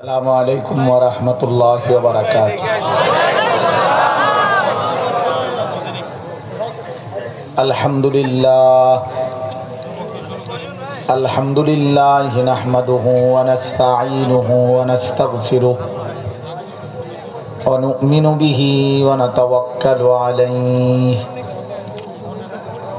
السلام علیکم ورحمۃ اللہ وبرکاتہ۔ الحمد للہ الحمد للہ نحمده ونستعینه ونستغفره ونؤمن به ونتوکل علیہ۔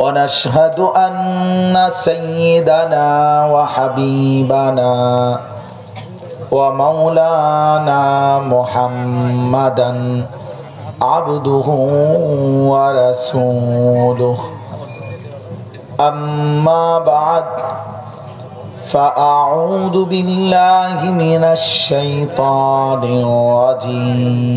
ونشهد أن سيدنا وحبيبنا ومولانا محمدا عبده ورسوله أما بعد فأعوذ بالله من الشيطان الرجيم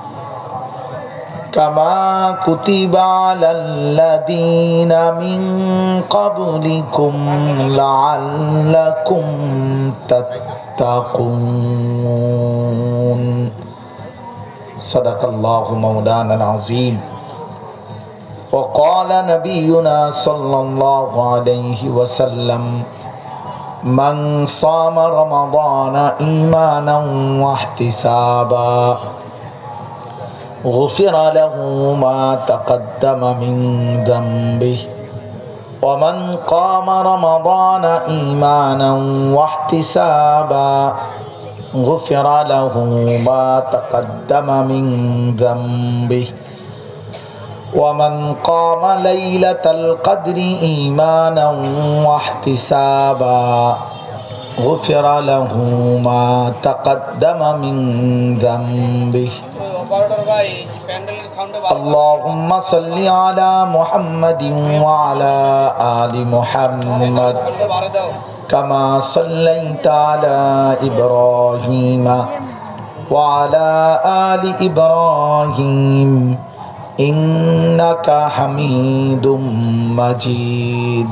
كما كتب على الذين من قبلكم لعلكم تتقون. صدق الله مولانا العظيم. وقال نبينا صلى الله عليه وسلم من صام رمضان إيمانا واحتسابا غفر له ما تقدم من ذنبه ومن قام رمضان إيمانا واحتسابا غفر له ما تقدم من ذنبه ومن قام ليلة القدر إيمانا واحتسابا غفر له ما تقدم من ذنبه. اللهم صل على محمد وعلى آل محمد. كما صليت على إبراهيم وعلى آل إبراهيم. إنك حميد مجيد.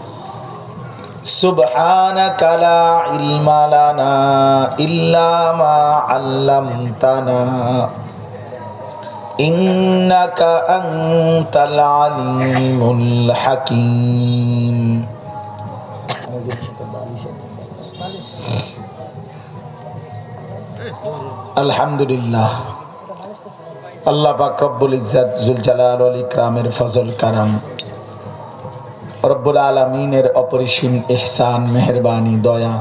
سبحانك لا علم لنا إلا ما علمتنا إنك أنت العليم الحكيم আলহামদুলিল্লাহ আল্লাহ পাক রব্বুল ইজ্জাত জুল জালাল ওয়াল ইকরামের ফজল কারাম রব্বুল আলমিনের অপরিসীম এহসান মেহরবানি, দয়া।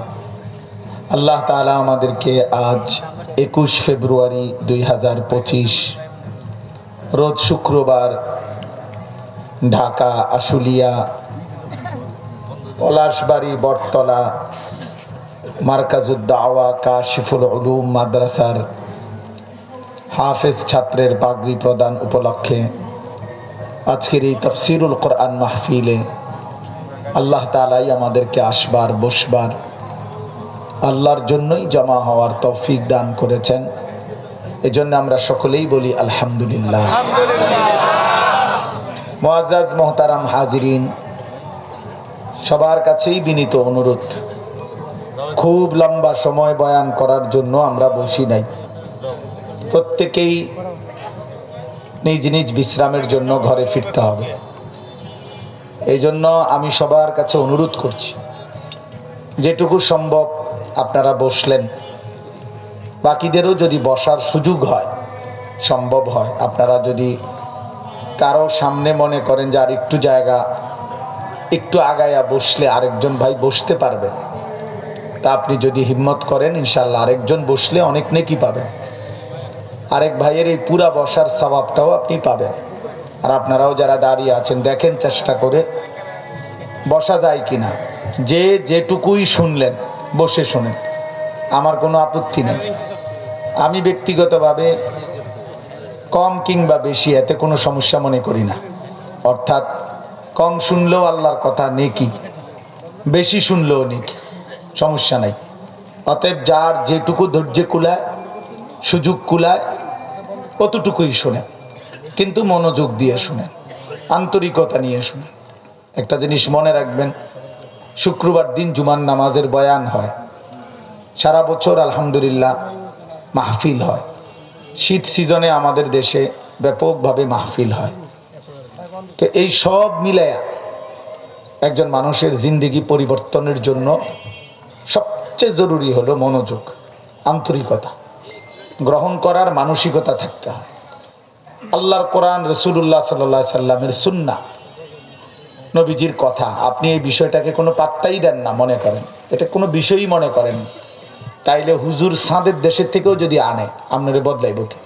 আল্লাহ তালা আমাদেরকে আজ একুশ ফেব্রুয়ারি দুই হাজার পঁচিশ, রোজ শুক্রবার ঢাকা, আশুলিয়া, পলাশবাড়ি, বটতলা, মার্কাজুদ্দাওয়া, কাশিফুল উলুম মাদ্রাসার হাফেজ ছাত্রের পাগড়ি প্রদান উপলক্ষে আজকের এই তফসিরুল কোরআন মাহফিলে আল্লাহ তালাই আমাদেরকে আসবার, বসবার, আল্লাহর জন্যই জমা হওয়ার তৌফিক দান করেছেন। এজন্য আমরা সকলেই বলি আলহামদুলিল্লাহ। মোয়াজ মোহতারাম হাজিরিন, সবার কাছেই বিনীত অনুরোধ, খুব লম্বা সময় বয়ান করার জন্য আমরা বসি নাই। প্রত্যেকেই নিজ নিজ বিশ্রামের জন্য ঘরে ফিরতে হবে। এই জন্য আমি সবার কাছে অনুরোধ করছি, যেটুকু সম্ভব আপনারা বসলেন। বাকিদেরও যদি বসার সুযোগ হয়, সম্ভব হয়। আপনারা যদি কারও সামনে মনে করেন যে আর একটু জায়গা, একটু আগায়া বসলে আরেকজন ভাই বসতে পারবেন তা আপনি যদি হিম্মত করেন ইনশাল্লাহ আরেকজন বসলে অনেক নেকি পাবেন। আরেক ভাইয়ের এই পুরা বসার স্বভাবটাও আপনি পাবেন। আর আপনারাও যারা দাঁড়িয়ে আছেন, দেখেন চেষ্টা করে বসা যায় কি না যে যেটুকুই শুনলেন, বসে শুনেন। আমার কোনো আপত্তি নেই। আমি ব্যক্তিগতভাবে কম কিংবা বেশি, এতে কোনো সমস্যা মনে করি না। অর্থাৎ কম শুনলেও আল্লাহর কথা নেকি, বেশি শুনলেও নেকি, সমস্যা নাই। অতএব যার যেটুকু ধৈর্য কুলায়, সুযোগ কুলায়, অতটুকুই শোনেন। কিন্তু মনোযোগ দিয়ে শুনেন, আন্তরিকতা নিয়ে শুনেন। একটা জিনিস মনে রাখবেন, শুক্রবার দিন জুমার নামাজের বয়ান হয়। সারা বছর আলহামদুলিল্লাহ মাহফিল হয়। শীত সিজনে আমাদের দেশে ব্যাপকভাবে মাহফিল হয়। তো এই সব মিলায়া একজন মানুষের জিন্দিগি পরিবর্তনের জন্য সবচেয়ে জরুরি হলো মনোযোগ, আন্তরিকতা। গ্রহণ করার মানসিকতা থাকতে হয়। আল্লাহর কোরআন রসুল্লাহ সাল্লা সাল্লামের সুন্না নবীজির কথা। আপনি এই বিষয়টাকে কোনো পাত্তাই দেন না মনে করেন। এটা কোনো বিষয়ই মনে করেন তাইলে হুজুর সাঁদের দেশের থেকেও যদি আনে, আপনারে বদলাইব কি?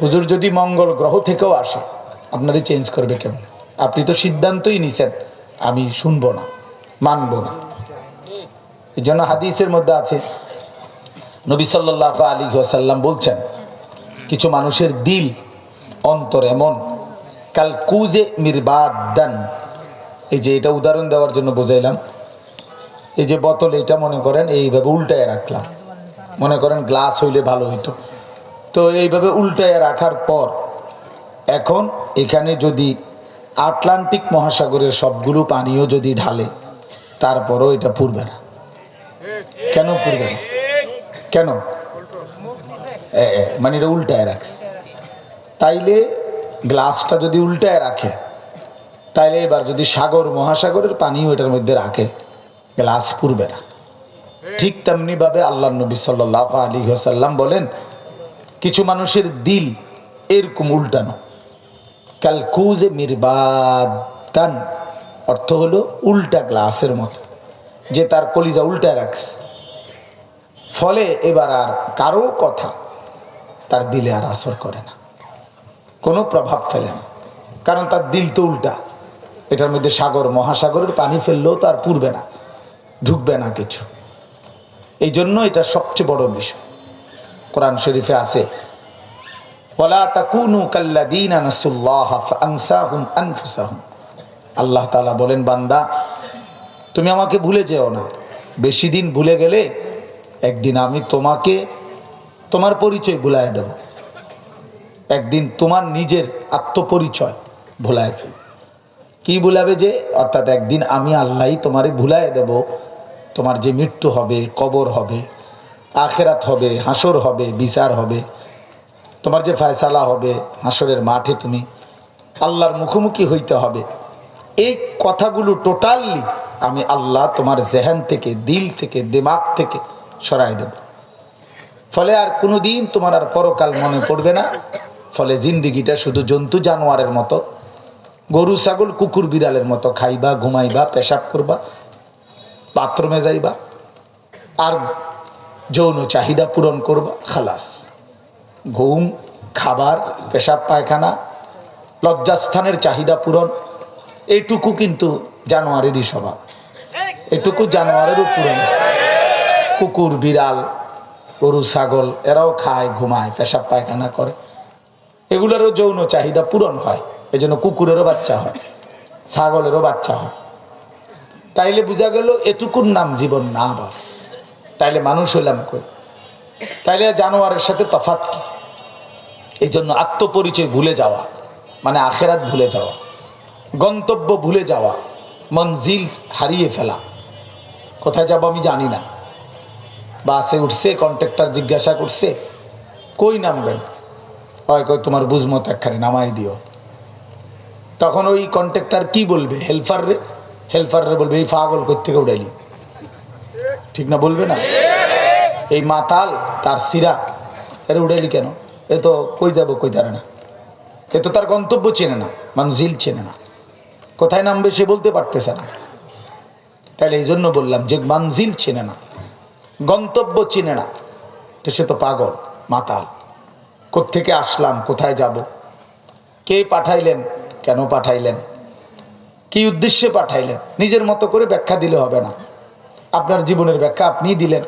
হুজুর যদি মঙ্গল গ্রহ থেকেও আসে, আপনাদের চেঞ্জ করবে কেমন? আপনি তো সিদ্ধান্তই নিছেন, আমি শুনব না, মানব না। এই জন্য হাদিসের মধ্যে আছে, নবী সাল্লাহ আলী সাল্লাম বলছেন কিছু মানুষের দিল অন্তর এমন। কাল কুজে মিরবাদান। এই যে এটা উদাহরণ দেওয়ার জন্য বোঝাইলাম। এই যে বোতল, এটা মনে করেন এইভাবে উল্টায় রাখলাম। মনে করেন গ্লাস হইলে ভালো হইতো। তো এইভাবে উল্টায় রাখার পর এখন এখানে যদি আটলান্টিক মহাসাগরের সবগুলো পানিও যদি ঢালে, তারপরও এটা পুরবে না। কেন পুরবে না? কেন? মানে এটা উল্টায় রাখছে। তাইলে গ্লাসটা যদি উল্টায় রাখে, তাইলে এবার যদি সাগর, মহাসাগরের পানিও এটার মধ্যে রাখে, গ্লাস পুরবে না। ঠিক তেমনিভাবে আল্লাহ নবী সাল্লাহ আলী সাল্লাম বলেন, কিছু মানুষের দিল এরকম উল্টানো। ক্যালকুজে মিরবাদান, অর্থ হলো উল্টা গ্লাসের মতো, যে তার কলিজা উল্টায় রাখছে। ফলে এবার আর কারও কথা তার দিলে আর আসর করে না। কোনো প্রভাব ফেলে না। কারণ তার দিল তো উল্টা। এটার মধ্যে সাগর, মহাসাগরের পানি ফেললেও তো আর পুরবে না ঢুকবে না কিছু। এই জন্য এটা সবচেয়ে বড় বিষয়। কোরআন শরীফে আছে আল্লাহ তাআলা বলেন, বান্দা, তুমি আমাকে ভুলে যেও না। বেশি দিন ভুলে গেলে একদিন আমি তোমাকে তোমার পরিচয় ভুলায় দেব। একদিন তোমার নিজের আত্মপরিচয় ভুলায় ফেল কি ভুলাবে যে? অর্থাৎ একদিন আমি আল্লাহই তোমারে ভুলায় দেব। তোমার যে মৃত্যু হবে, কবর হবে, আখেরাত হবে, হাসর হবে, বিচার হবে, তোমার যে ফায়সালা হবে, হাসরের মাঠে তুমি আল্লাহর মুখোমুখি হইতে হবে। এই কথাগুলো টোটালি আমি আল্লাহ তোমার জেহেন থেকে, দিল থেকে, দিমাগ থেকে সরাই দেব। ফলে আর কোনো দিন তোমার আর পরকাল মনে পড়বে না। ফলে জিন্দিগিটা শুধু জন্তু জানোয়ারের মতো, গরু, ছাগল, কুকুর বিড়ালের মতো খাইবা, ঘুমাইবা, পেশাব করবা, বাথরুমে যাইবা, আর যৌন চাহিদা পূরণ করবা, খালাস। ঘুম, খাবার, পেশাব, পায়খানা, লজ্জাস্থানের চাহিদা পূরণ, এইটুকু কিন্তু জানোয়ারেরই স্বভাব। এটুকু জানোয়ারেরও পূরণ। কুকুর, বিড়াল গরু, ছাগল, এরাও খায়, ঘুমায়, পেশাব পায়খানা করে। এগুলোরও যৌন চাহিদা পূরণ হয় এই জন্য কুকুরেরও বাচ্চা হয়, ছাগলেরও বাচ্চা হয়। তাইলে বোঝা গেল, এটুকুর নাম জীবন না আবার তাইলে মানুষ হইলাম কই? তাইলে জানোয়ারের সাথে তফাত কি? এই জন্য আত্মপরিচয় ভুলে যাওয়া মানে আখেরাত ভুলে যাওয়া, গন্তব্য ভুলে যাওয়া, মঞ্জিল হারিয়ে ফেলা। কোথায় যাব আমি জানি না। বাসে উঠছে, কন্ট্রাক্টর জিজ্ঞাসা করছে, কই নামবেন? হয় কয় তোমার বুঝমত একখানে নামাই দিও। তখন ওই কন্ট্রাক্টর কি বলবে? হেল্পার রে হেল্পার রে বলবে, এই পাগল থেকে উড়াইলি? ঠিক না বলবে না? এই মাতাল, তার সিরা এর উড়াইলি কেন? এ তো কই যাব, কই জানে না। এ তো তার গন্তব্য চেনে না, মঞ্জিল চেনে না। কোথায় নামবে সে বলতে পারতেছে না। তাহলে এই জন্য বললাম যে, মঞ্জিল চেনে না। গন্তব্য চিনে না। তো সে তো পাগল, মাতাল। কোত্থেকে আসলাম, কোথায় যাব? কে পাঠাইলেন? কেন পাঠাইলেন? কি উদ্দেশ্যে পাঠাইলেন? নিজের মতো করে ব্যাখ্যা দিলে হবে না। আপনার জীবনের ব্যাখ্যা আপনি দিলেন।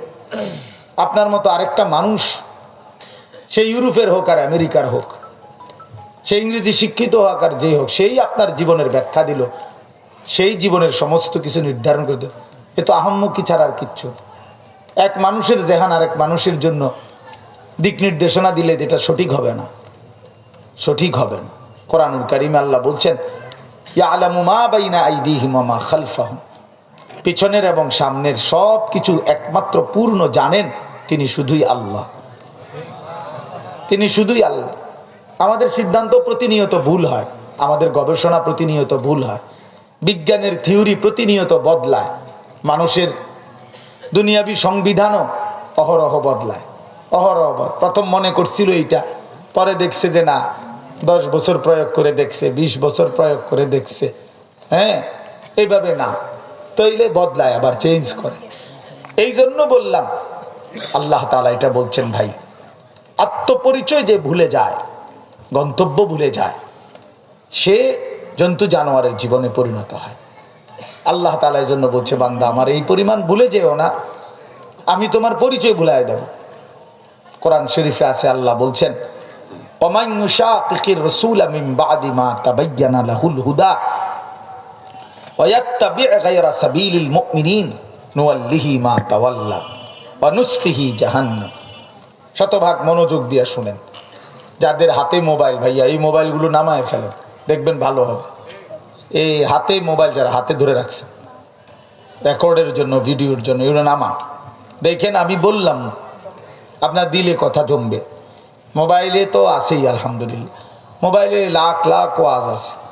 আপনার মতো আরেকটা মানুষ, সে ইউরোপের হোক আর আমেরিকার হোক, সে ইংরেজি শিক্ষিত হোক আর যেই হোক, সেই আপনার জীবনের ব্যাখ্যা দিল। সেই জীবনের সমস্ত কিছু নির্ধারণ করে দিল। এ তো আহম্মুখী ছাড়া আর কিচ্ছু। এক মানুষের জেহান আর এক মানুষের জন্য দিক নির্দেশনা দিলে যেটা সঠিক হবে না। সঠিক হবে না। কোরআনুল করিম আল্লাহ বলছেন পিছনের এবং সামনের সব কিছু একমাত্র পূর্ণ জানেন তিনি শুধুই আল্লাহ। তিনি শুধুই আল্লাহ। আমাদের সিদ্ধান্ত প্রতিনিয়ত ভুল হয়, আমাদের গবেষণা প্রতিনিয়ত ভুল হয়, বিজ্ঞানের থিওরি প্রতিনিয়ত বদলায়, মানুষের দুনিয়াবি সংবিধানও অহরহ বদলায়। অহরহ প্রথম মনে করছিল এইটা, পরে দেখছে যে না, দশ বছর প্রয়োগ করে দেখছে ২০ বছর প্রয়োগ করে দেখছে। হ্যাঁ এইভাবে না। তৈলে বদলায়, আবার চেঞ্জ করে। এই জন্য বললাম, আল্লাহ তালা এটা বলছেন ভাই, আত্মপরিচয় যে ভুলে যায়, গন্তব্য ভুলে যায়, সে জন্তু জানোয়ারের জীবনে পরিণত হয়। আল্লাহ তালা এই জন্য বলছে, বান্দা, আমার এই পরিমাণ ভুলে যেও না। আমি তোমার পরিচয় ভুলাই দেব। কোরআন শরীফে আছে, আল্লাহ বলছেন শতভাগ মনোযোগ দিয়ে শুনেন। যাদের হাতে মোবাইল, ভাইয়া, এই মোবাইলগুলো নামায় ফেলেন। দেখবেন ভালো হবে। এই হাতে মোবাইল যারা হাতে ধরে রাখছে, রেকর্ডের জন্য, ভিডিওর জন্য, এগুলো নামা দেখেন, আমি বললাম, আপনার দিলে কথা জমবে। মোবাইলে তো আছেই, আলহামদুলিল্লাহ। মোবাইলে লাখ লাখ ওয়াজ আছে।